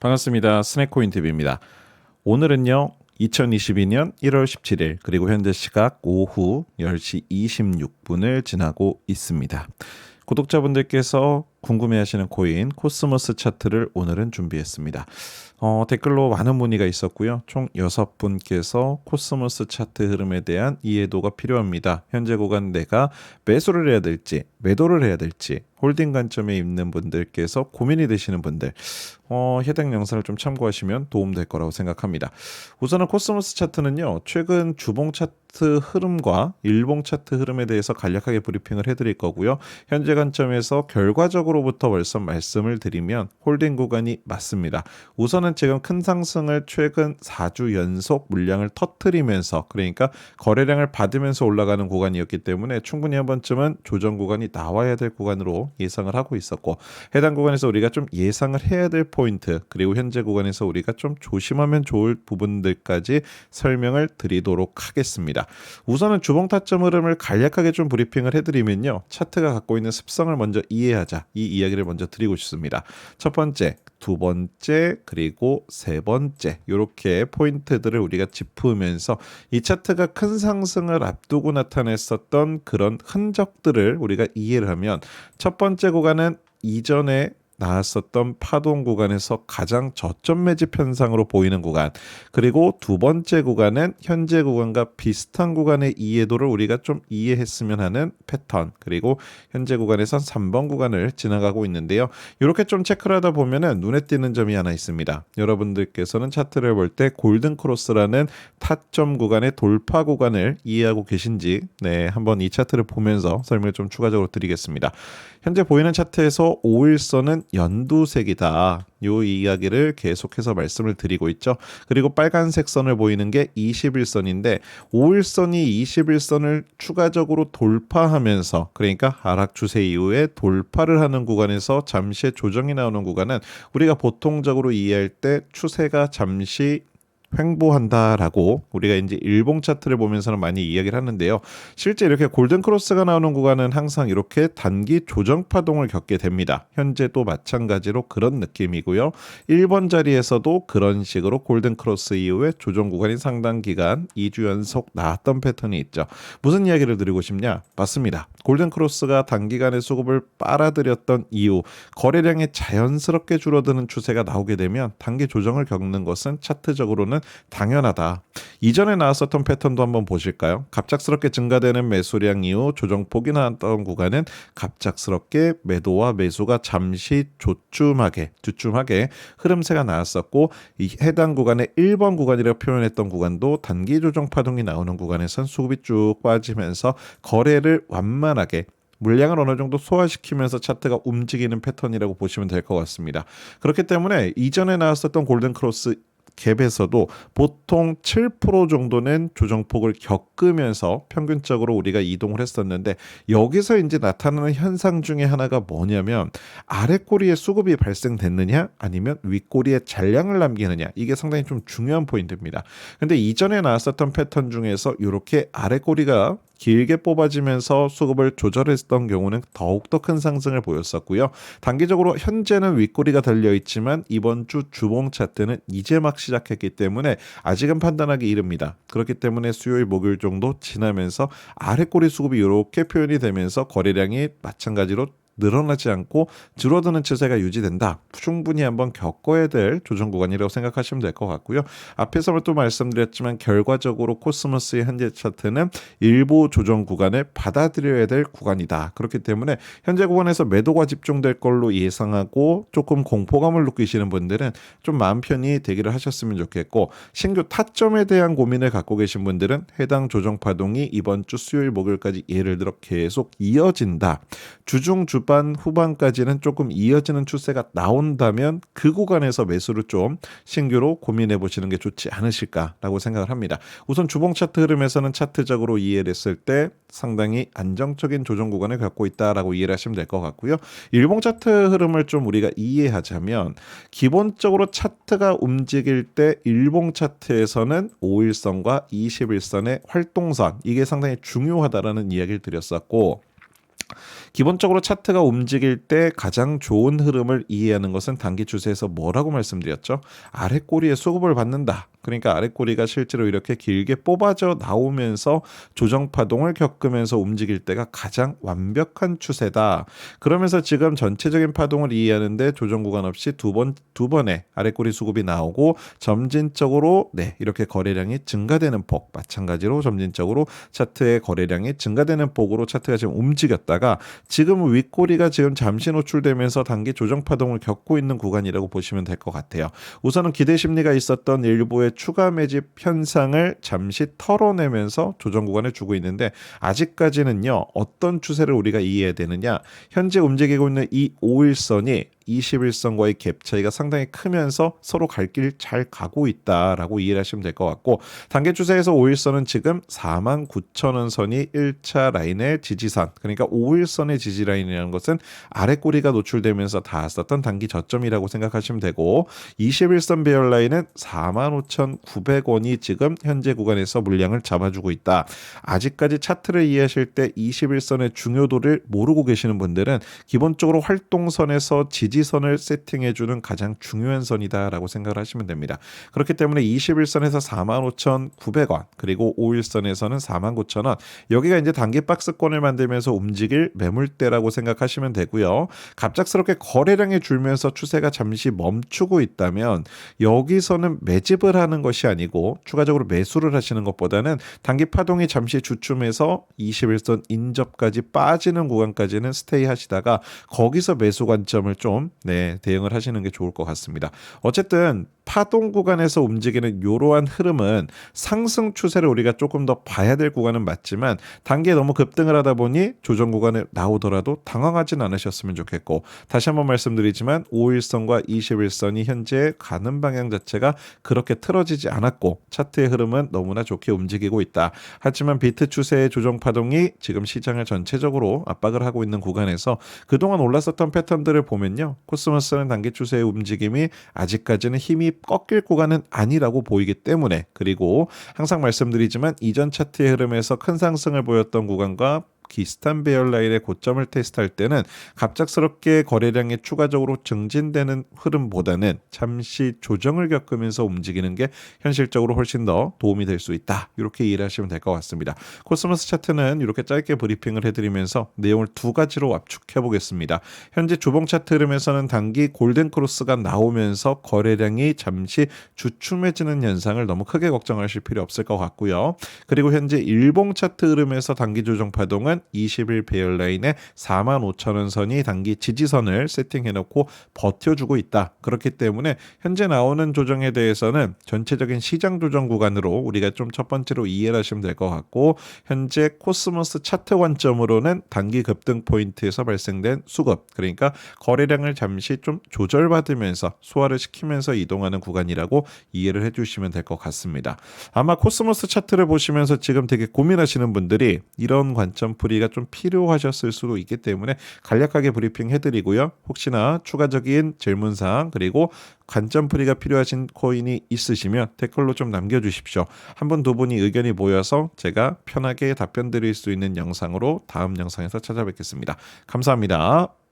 반갑습니다. 스네코인 TV입니다. 오늘은요. 2022년 1월 17일 그리고 현재 시각 오후 10시 26분을 지나고 있습니다. 구독자분들께서 궁금해하시는 코인 코스모스 차트를 오늘은 준비했습니다. 어, 댓글로 많은 문의가 있었고요. 총 6분께서 코스모스 차트 흐름에 대한 이해도가 필요합니다. 현재 구간 내가 매수를 해야 될지 매도를 해야 될지 홀딩 관점에 있는 분들께서 고민이 되시는 분들 어, 해당 영상을 좀 참고하시면 도움될 거라고 생각합니다. 우선은 코스모스 차트는요. 최근 주봉 차트 흐름과 일봉 차트 흐름에 대해서 간략하게 브리핑을 해드릴 거고요. 현재 관점에서 결과적으로부터 벌써 말씀을 드리면 홀딩 구간이 맞습니다. 우선은 지금 큰 상승을 최근 4주 연속 물량을 터트리면서 그러니까 거래량을 받으면서 올라가는 구간이었기 때문에 충분히 한 번쯤은 조정 구간이 나와야 될 구간으로 예상을 하고 있었고 해당 구간에서 우리가 좀 예상을 해야 될 포인트 그리고 현재 구간에서 우리가 좀 조심하면 좋을 부분들까지 설명을 드리도록 하겠습니다. 우선은 주봉 타점 흐름을 간략하게 좀 브리핑을 해드리면요 차트가 갖고 있는 습성을 먼저 이해하자 이 이야기를 먼저 드리고 싶습니다. 첫 번째 두 번째 그리고 세 번째. 이렇게 포인트들을 우리가 짚으면서 이 차트가 큰 상승을 앞두고 나타냈었던 그런 흔적들을 우리가 이해를 하면 첫 번째 구간은 이전에 나왔었던 파동 구간에서 가장 저점 매집 현상으로 보이는 구간 그리고 두 번째 구간은 현재 구간과 비슷한 구간의 이해도를 우리가 좀 이해했으면 하는 패턴 그리고 현재 구간에선 3번 구간을 지나가고 있는데요. 이렇게 좀 체크를 하다 보면은 눈에 띄는 점이 하나 있습니다. 여러분들께서는 차트를 볼 때 골든 크로스라는 타점 구간의 돌파 구간을 이해하고 계신지 네 한번 이 차트를 보면서 설명을 좀 추가적으로 드리겠습니다. 현재 보이는 차트에서 5일선은 연두색이다. 요 이야기를 계속해서 말씀을 드리고 있죠. 그리고 빨간색 선을 보이는 게 21선인데 5일선이 21선을 추가적으로 돌파하면서 그러니까 하락 추세 이후에 돌파를 하는 구간에서 잠시 조정이 나오는 구간은 우리가 보통적으로 이해할 때 추세가 잠시 횡보한다라고 우리가 이제 일봉 차트를 보면서는 많이 이야기를 하는데요. 실제 이렇게 골든 크로스가 나오는 구간은 항상 이렇게 단기 조정 파동을 겪게 됩니다. 현재도 마찬가지로 그런 느낌이고요. 1번 자리에서도 그런 식으로 골든 크로스 이후에 조정 구간이 상당 기간 2주 연속 나왔던 패턴이 있죠. 무슨 이야기를 드리고 싶냐? 맞습니다. 골든 크로스가 단기간에 수급을 빨아들였던 이후 거래량이 자연스럽게 줄어드는 추세가 나오게 되면 단기 조정을 겪는 것은 차트적으로는 당연하다. 이전에 나왔었던 패턴도 한번 보실까요? 갑작스럽게 증가되는 매수량 이후 조정폭이 나왔던 구간은 갑작스럽게 매도와 매수가 잠시 조춤하게 주춤하게 흐름세가 나왔었고 이 해당 구간의 1번 구간이라 표현했던 구간도 단기 조정 파동이 나오는 구간에선 수급이 쭉 빠지면서 거래를 완만하게 물량을 어느 정도 소화시키면서 차트가 움직이는 패턴이라고 보시면 될 것 같습니다. 그렇기 때문에 이전에 나왔었던 골든 크로스 갭에서도 보통 7% 정도는 조정폭을 겪으면서 평균적으로 우리가 이동을 했었는데 여기서 이제 나타나는 현상 중에 하나가 뭐냐면 아래 꼬리에 수급이 발생됐느냐 아니면 윗꼬리에 잔량을 남기느냐 이게 상당히 좀 중요한 포인트입니다. 근데 이전에 나왔었던 패턴 중에서 이렇게 아래 꼬리가 길게 뽑아지면서 수급을 조절했던 경우는 더욱더 큰 상승을 보였었고요. 단기적으로 현재는 윗꼬리가 달려 있지만 이번 주 주봉 차트는 이제 막 시작했기 때문에 아직은 판단하기 이릅니다. 그렇기 때문에 수요일 목요일 정도 지나면서 아래 꼬리 수급이 이렇게 표현이 되면서 거래량이 마찬가지로 늘어나지 않고 줄어드는 추세가 유지된다. 충분히 한번 겪어야 될 조정 구간이라고 생각하시면 될 것 같고요. 앞에서 또 말씀드렸지만 결과적으로 코스모스의 현재 차트는 일부 조정 구간을 받아들여야 될 구간이다. 그렇기 때문에 현재 구간에서 매도가 집중될 걸로 예상하고 조금 공포감을 느끼시는 분들은 좀 마음 편히 대기를 하셨으면 좋겠고 신규 타점에 대한 고민을 갖고 계신 분들은 해당 조정 파동이 이번 주 수요일 목요일까지 예를 들어 계속 이어진다. 주중 주 중반 후반까지는 조금 이어지는 추세가 나온다면 그 구간에서 매수를 좀 신규로 고민해 보시는 게 좋지 않으실까라고 생각을 합니다. 우선 주봉 차트 흐름에서는 차트적으로 이해를 했을 때 상당히 안정적인 조정 구간을 갖고 있다라고 이해를 하시면 될 것 같고요. 일봉 차트 흐름을 좀 우리가 이해하자면 기본적으로 차트가 움직일 때 일봉 차트에서는 5일선과 21선의 활동선 이게 상당히 중요하다라는 이야기를 드렸었고 기본적으로 차트가 움직일 때 가장 좋은 흐름을 이해하는 것은 단기 추세에서 뭐라고 말씀드렸죠? 아래 꼬리에 수급을 받는다. 그러니까 아래 꼬리가 실제로 이렇게 길게 뽑아져 나오면서 조정 파동을 겪으면서 움직일 때가 가장 완벽한 추세다. 그러면서 지금 전체적인 파동을 이해하는데 조정 구간 없이 두 번 두 번의 아래 꼬리 수급이 나오고 점진적으로 네, 이렇게 거래량이 증가되는 폭 마찬가지로 점진적으로 차트의 거래량이 증가되는 폭으로 차트가 지금 움직였다가 지금 윗꼬리가 지금 잠시 노출되면서 단기 조정 파동을 겪고 있는 구간이라고 보시면 될 것 같아요. 우선은 기대 심리가 있었던 일부의 추가 매집 현상을 잠시 털어내면서 조정 구간을 주고 있는데 아직까지는요. 어떤 추세를 우리가 이해해야 되느냐? 현재 움직이고 있는 이 5일선이 21선과의 갭 차이가 상당히 크면서 서로 갈 길 잘 가고 있다라고 이해를 하시면 될 것 같고 단계 추세에서 5일선은 지금 4만 9천 원 선이 1차 라인의 지지선 그러니까 5일선의 지지 라인이라는 것은 아래 꼬리가 노출되면서 닿았었던 단기 저점이라고 생각하시면 되고 21선 배열 라인은 4만 5,900원이 지금 현재 구간에서 물량을 잡아주고 있다. 아직까지 차트를 이해하실 때 21선의 중요도를 모르고 계시는 분들은 기본적으로 활동선에서 지지 지지선을 세팅해주는 가장 중요한 선이다라고 생각을 하시면 됩니다. 그렇기 때문에 21선에서 45,900원 그리고 5일선에서는 49,000원 여기가 이제 단기 박스권을 만들면서 움직일 매물대라고 생각하시면 되고요. 갑작스럽게 거래량이 줄면서 추세가 잠시 멈추고 있다면 여기서는 매집을 하는 것이 아니고 추가적으로 매수를 하시는 것보다는 단기 파동이 잠시 주춤해서 21선 인접까지 빠지는 구간까지는 스테이 하시다가 거기서 매수 관점을 좀 네, 대응을 하시는 게 좋을 것 같습니다. 어쨌든 파동 구간에서 움직이는 이러한 흐름은 상승 추세를 우리가 조금 더 봐야 될 구간은 맞지만 단기에 너무 급등을 하다 보니 조정 구간에 나오더라도 당황하진 않으셨으면 좋겠고 다시 한번 말씀드리지만 5일선과 21선이 현재 가는 방향 자체가 그렇게 틀어지지 않았고 차트의 흐름은 너무나 좋게 움직이고 있다. 하지만 비트 추세의 조정 파동이 지금 시장을 전체적으로 압박을 하고 있는 구간에서 그동안 올랐었던 패턴들을 보면요. 코스모스는 단기 추세의 움직임이 아직까지는 힘이 꺾일 구간은 아니라고 보이기 때문에 그리고 항상 말씀드리지만 이전 차트의 흐름에서 큰 상승을 보였던 구간과 비슷한 배열 라인의 고점을 테스트할 때는 갑작스럽게 거래량이 추가적으로 증진되는 흐름보다는 잠시 조정을 겪으면서 움직이는 게 현실적으로 훨씬 더 도움이 될 수 있다. 이렇게 이해를 하시면 될 것 같습니다. 코스모스 차트는 이렇게 짧게 브리핑을 해드리면서 내용을 두 가지로 압축해 보겠습니다. 현재 주봉 차트 흐름에서는 단기 골든 크로스가 나오면서 거래량이 잠시 주춤해지는 현상을 너무 크게 걱정하실 필요 없을 것 같고요. 그리고 현재 일봉 차트 흐름에서 단기 조정 파동은 보면 20일 배열 라인에 4만 5천 원 선이 단기 지지선을 세팅해 놓고 버텨주고 있다. 그렇기 때문에 현재 나오는 조정에 대해서는 전체적인 시장 조정 구간으로 우리가 좀 첫 번째로 이해를 하시면 될 것 같고 현재 코스모스 차트 관점으로는 단기 급등 포인트에서 발생된 수급 그러니까 거래량을 잠시 좀 조절받으면서 소화를 시키면서 이동하는 구간이라고 이해를 해주시면 될 것 같습니다. 아마 코스모스 차트를 보시면서 지금 되게 고민하시는 분들이 이런 관점 브리가 좀 필요하셨을 수도 있기 때문에 간략하게 브리핑 해드리고요. 혹시나 추가적인 질문사항 그리고 관점 풀이가 필요하신 코인이 있으시면 댓글로 좀 남겨주십시오. 한 분 두 분이 의견이 모여서 제가 편하게 답변 드릴 수 있는 영상으로 다음 영상에서 찾아뵙겠습니다. 감사합니다.